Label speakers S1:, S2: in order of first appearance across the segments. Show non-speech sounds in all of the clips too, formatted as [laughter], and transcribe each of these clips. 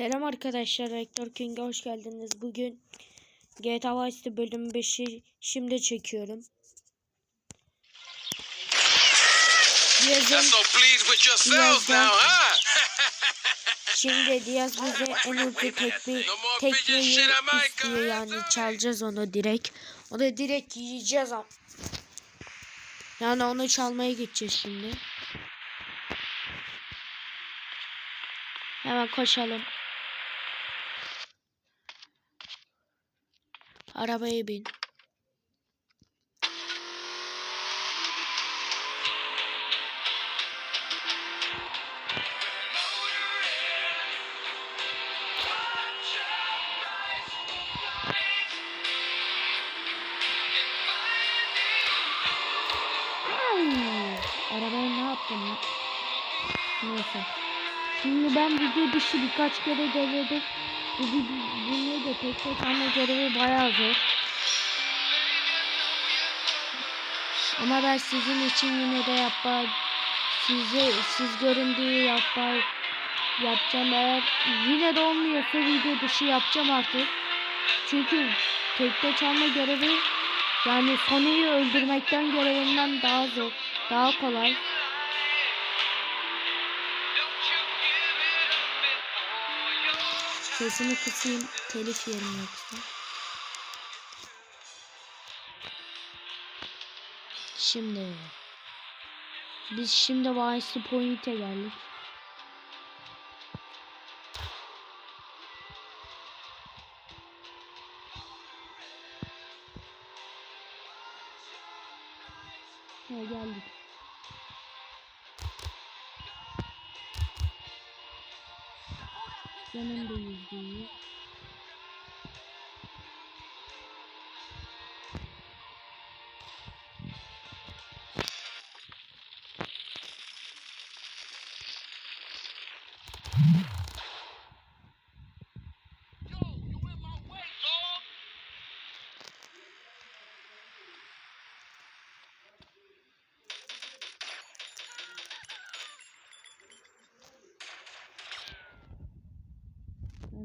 S1: Selam arkadaşlar, Rektör King'e hoş geldiniz. Bugün GTA Vice City bölüm 5'i şimdi çekiyorum. Diaz'ın, [laughs] [laughs] şimdi Diaz bize en
S2: No more
S1: tekmeyi istiyor yani çalacağız onu direkt. Onu direkt yiyeceğiz ama. Yani onu çalmaya gideceğiz şimdi. Hemen koşalım. Arabaya bin. Ay, Arabaya ne yaptım ya? Neyse. Şimdi ben video dışı birkaç kere denedim. Bu bunu da tek tek ama görevi bayağı zor. Ama ben sizin için yine de yapar size siz görün diye yapar yapacağım eğer yine de olmuyorsa video dışı yapacağım artık. Çünkü tekte çalma görevi yani Sony'yi öldürmekten görevinden daha zor, daha kolay. Sesini kısayım, telif yerim yoksa. Şimdi biz şimdi Vice Point'e geldik.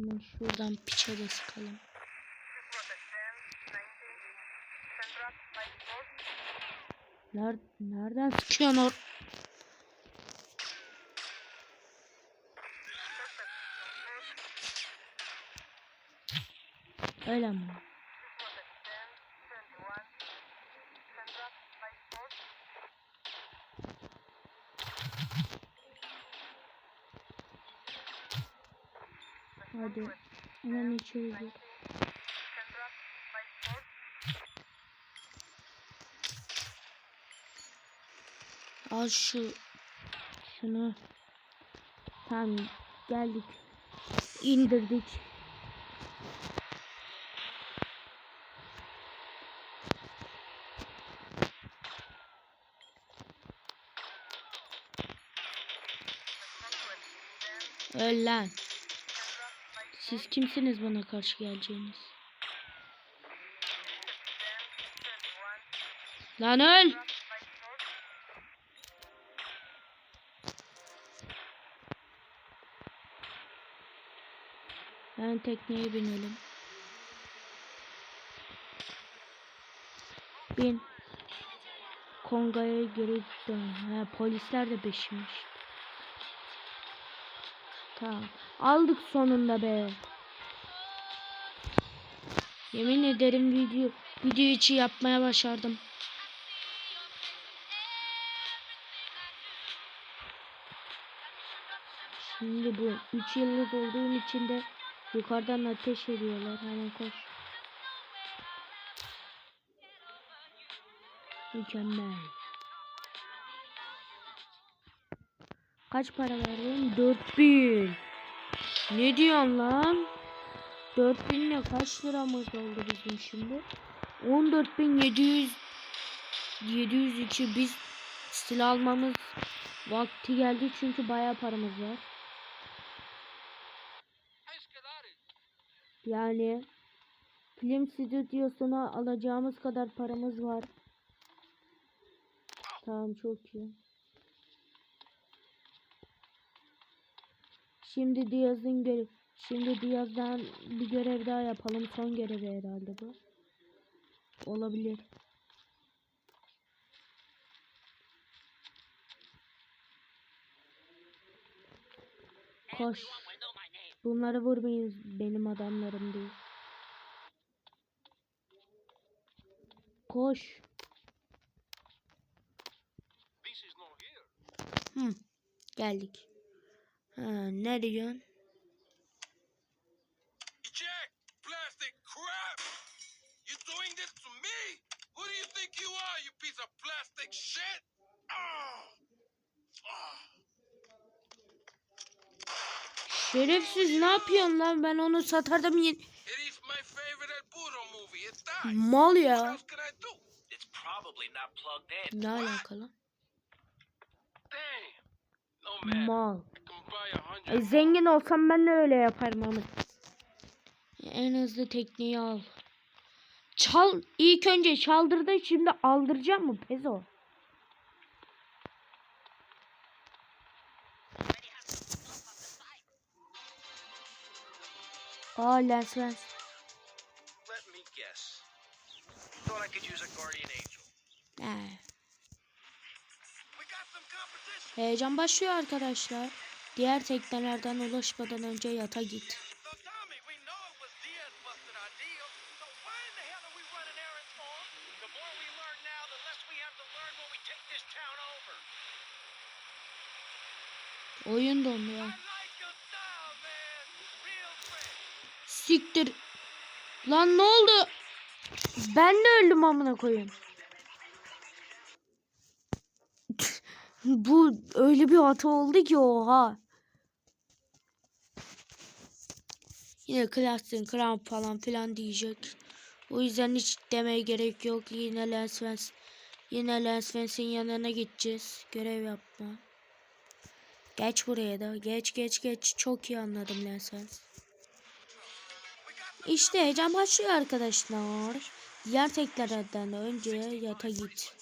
S1: Hemen şuradan piçe de sıkalım. Ner nereden sıkıyorsun or? Öyle mi? Hadi. Hemen içeri gir. Al şu şunu. Tamam geldik. İndirdik. Öl lan. Siz kimsiniz bana karşı geleceğiniz? Lan öl! Ben tekneye binelim. Bin. Konga'ya geri dön. Ha, polisler de peşmiş. Tamam. Aldık sonunda be. Yemin ederim video video içi yapmaya başardım. Şimdi bu 3 yıldız olduğum için de yukarıdan ateş ediyorlar. Hemen koş. Mükemmel. Kaç para verdin? 4000. Ne diyorsun lan? 4000 ile kaç liramız oldu bizim şimdi? 14700 702 biz silah almamız vakti geldi çünkü bayağı paramız var. Yani film stüdyosuna alacağımız kadar paramız var. Tamam çok iyi. Şimdi Diaz'ın görev Şimdi Diaz'dan bir görev daha yapalım. Son görevi herhalde bu. Olabilir. Koş. Bunları vurmayın benim adamlarım değil. Koş. Hı. Geldik. Ha, ne diyorsun?
S2: Eject! Plastic crap! You doing this to me? Who do you think you are, you piece of plastic shit? Oh! Oh!
S1: Şerefsiz ne yapıyorsun lan? Ben onu satardım yine.
S2: It is my favorite Burro movie. It died.
S1: Mal
S2: What
S1: ya.
S2: else can I do?
S3: It's probably not plugged in.
S1: Ne alakalı?
S2: Damn. No man.
S1: Mal. E, zengin olsam ben de öyle yaparım ama. En hızlı tekniği al. Çal. İlk önce çaldırdın şimdi aldıracağım mı Pezo? Aa lens lens.
S3: Let me guess. Thought I could use a guardian angel.
S1: He.
S2: We got some competition.
S1: Heyecan başlıyor arkadaşlar. Diğer teknelerden ulaşmadan önce yata git. Oyun
S2: fresh.
S1: Siktir. Lan ne oldu? Ben de öldüm amına koyayım. [laughs] Bu öyle bir hata oldu ki oha. Yine Klassen, Kramp falan filan diyecek. O yüzden hiç demeye gerek yok. Yine Lensvens. Yine Lensvens'in yanına gideceğiz. Görev yapma. Geç buraya da. Geç geç geç. Çok iyi anladım Lensvens. İşte heyecan başlıyor arkadaşlar. Diğer teklerden önce yata git.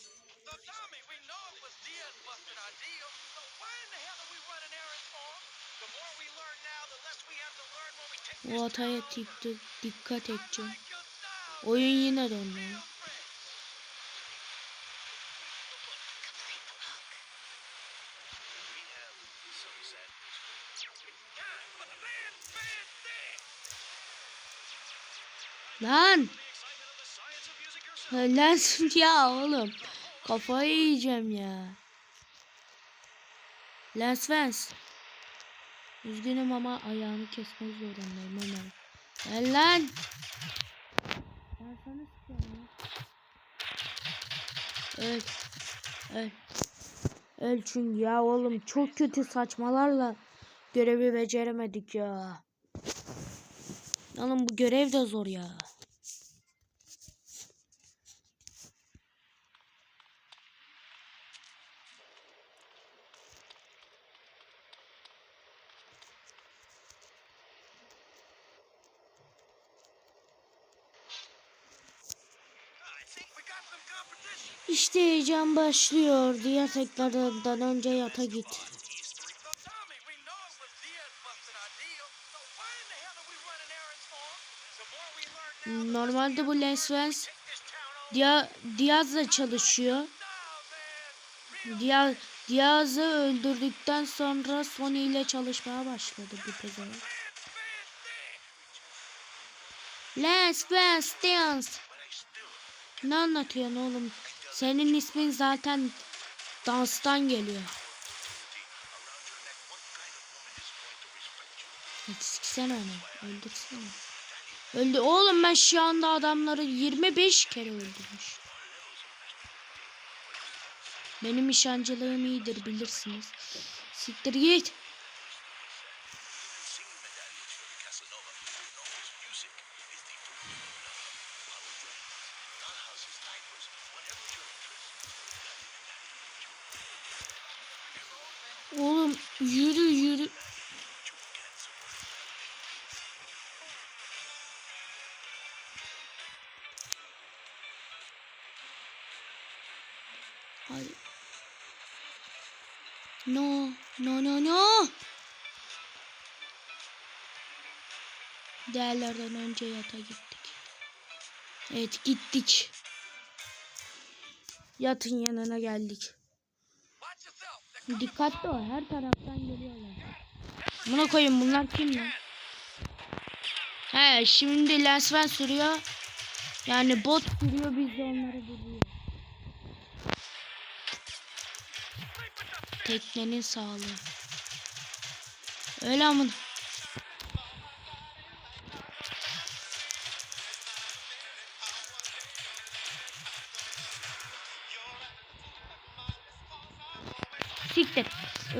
S1: Lan!
S3: The excitement of the science of music yourself.
S1: Lens ya oğlum. Kafayı yiyeceğim ya. Lens Vens. Üzgünüm ama ayağını kesmek zorundayım hemen. Gel lan. Ben sana sıkıyorum. Öl. Öl. Öl çünkü ya oğlum çok kötü saçmalarla görevi beceremedik ya. Oğlum bu görev de zor ya. İşte heyecan başlıyor. Diğer tekrardan önce yata git. Normalde bu
S3: town over.
S1: Dia Diaz'la çalışıyor. Diaz Diaz'ı öldürdükten sonra Sony ile çalışmaya başladı bu pezevenk. Lens Vens Dance. Ne anlatıyorsun oğlum? Senin ismin zaten danstan geliyor. Siksene onu. Öldürsene. Öldü. Oğlum ben şu anda adamları 25 kere öldürmüş. Benim nişancılığım iyidir bilirsiniz. Siktir git. Oğlum yürü yürü. Hayır. No, no, no, no. Değerlerden önce yata gittik. Evet gittik. Yatın yanına geldik. Dikkatli ol her taraftan geliyorlar. Buna koyun bunlar kim lan? He şimdi Lensman sürüyor. Yani bot sürüyor biz de onları vuruyor. Teknenin sağlığı. Öyle amın.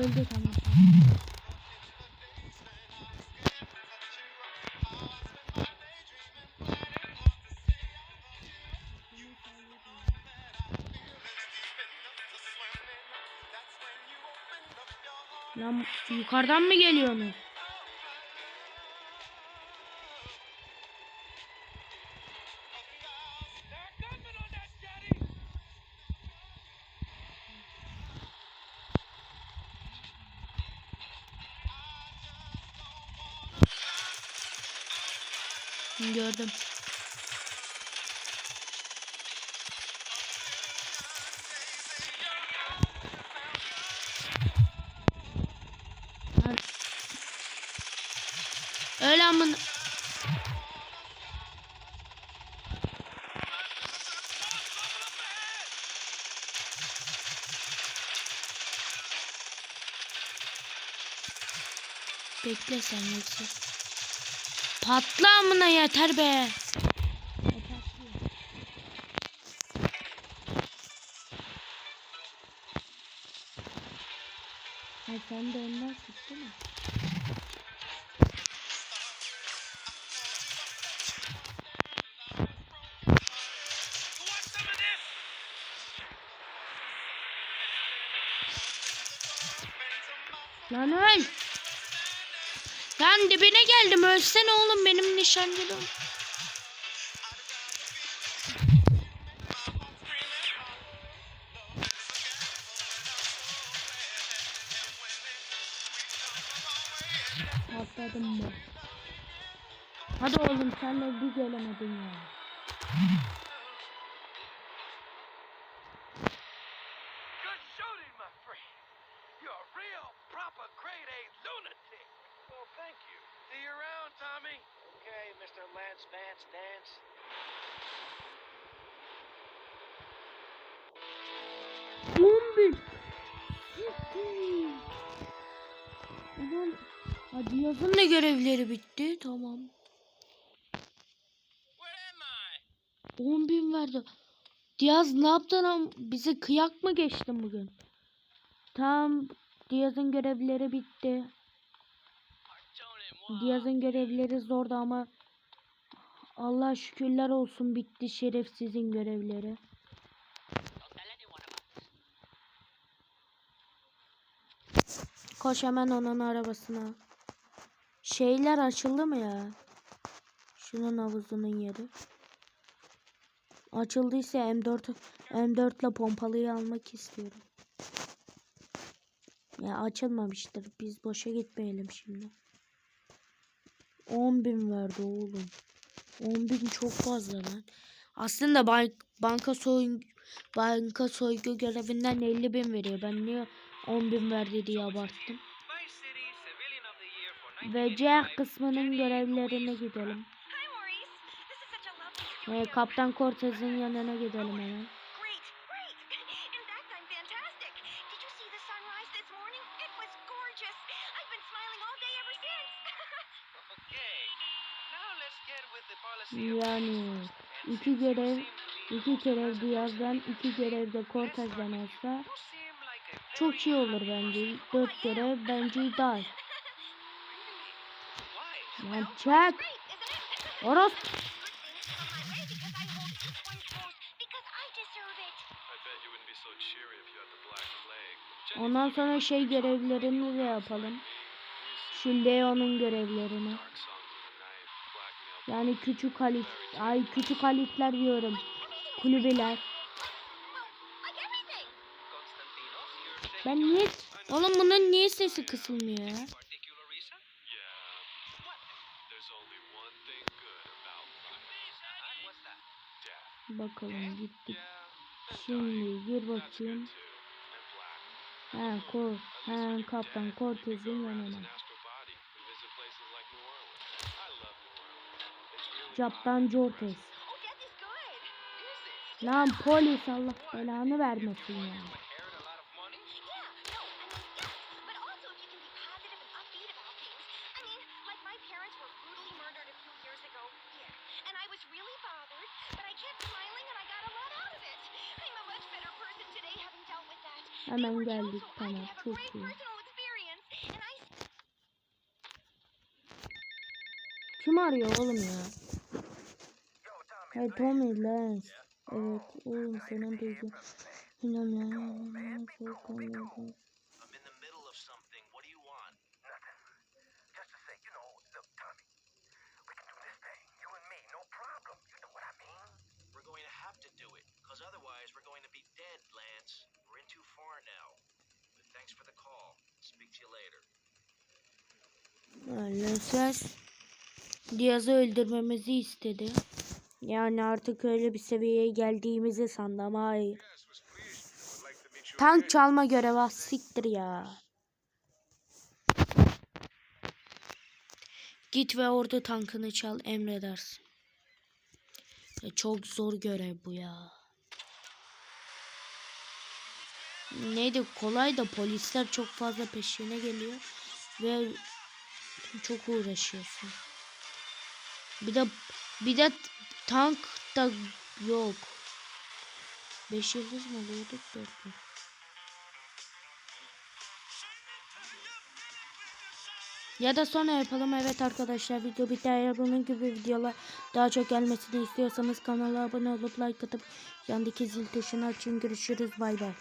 S1: Öldü tamam. Lan yukarıdan mı geliyorsunuz? Gördüm. Öyle amın. Bekle sen yoksa. Patla amına yeter be. Ay sen de ondan sıktın mı? Lan öl. Geldim ölsene oğlum benim nişancılığım. Atladım mı? Hadi oğlum sen de bir gelemedin ya. Ulan hadi yazın da görevleri bitti. Tamam.
S2: Where am I?
S1: 10 bin verdi. Diyaz ne yaptın? Bize kıyak mı geçtin bugün? Tamam. Diyaz'ın görevleri bitti. Diyaz'ın görevleri zordu ama Allah şükürler olsun bitti şerefsizin görevleri. Koş hemen onun arabasına. Şeyler açıldı mı ya? Şunun havuzunun yeri. Açıldıysa M4 M4 ile pompalıyı almak istiyorum. Ya açılmamıştır. Biz boşa gitmeyelim şimdi. 10 bin verdi oğlum. 10 bin çok fazla lan. Aslında bank, banka soy banka soygu görevinden 50 bin veriyor. Ben niye 10 bin verdi diye abarttım. Ve C kısmının görevlerine gidelim. Ve Kaptan Cortez'in yanına gidelim hemen. Yani iki görev iki görev Diaz'dan iki görev de Cortez'den olsa
S3: You seem like a
S1: çok iyi olur bence. Dört görev bence ideal. Lan çek. Oros. Ondan sonra şey görevlerini de yapalım. Şu Leon'un görevlerini. Yani küçük halit. Ay küçük halitler diyorum. Kulübeler. Ben niye... Oğlum bunun niye sesi kısılmıyor ya? Bakalım gittik. Şimdi gir bakayım. Ha, Kor, ha, Kaptan Cortez'in yanına. Captan Cortez. Lan polis Allah belanı vermesin ya.
S3: Inherit
S1: Hemen geldik tamam çok iyi. Kim arıyor oğlum ya? Hey Tommy Lens. Evet oğlum senin duygu. İnanmıyorum. Çok
S3: I'm
S1: Lensler Diaz'ı öldürmemizi istedi. Yani artık öyle bir seviyeye geldiğimizi sandım hayır. Tank çalma görevi ah, siktir ya. Git ve orada tankını çal emredersin. Ya çok zor görev bu ya. Neydi kolay da polisler çok fazla peşine geliyor ve çok uğraşıyorsun. Bir de bir de tank da yok. 5 yıldız mı alıyorduk 4 mü? Ya da sonra yapalım. Evet arkadaşlar video bitti. Eğer bunun gibi videolar daha çok gelmesini istiyorsanız kanala abone olup like atıp yandaki zil tuşunu açın. Görüşürüz. Bay bay.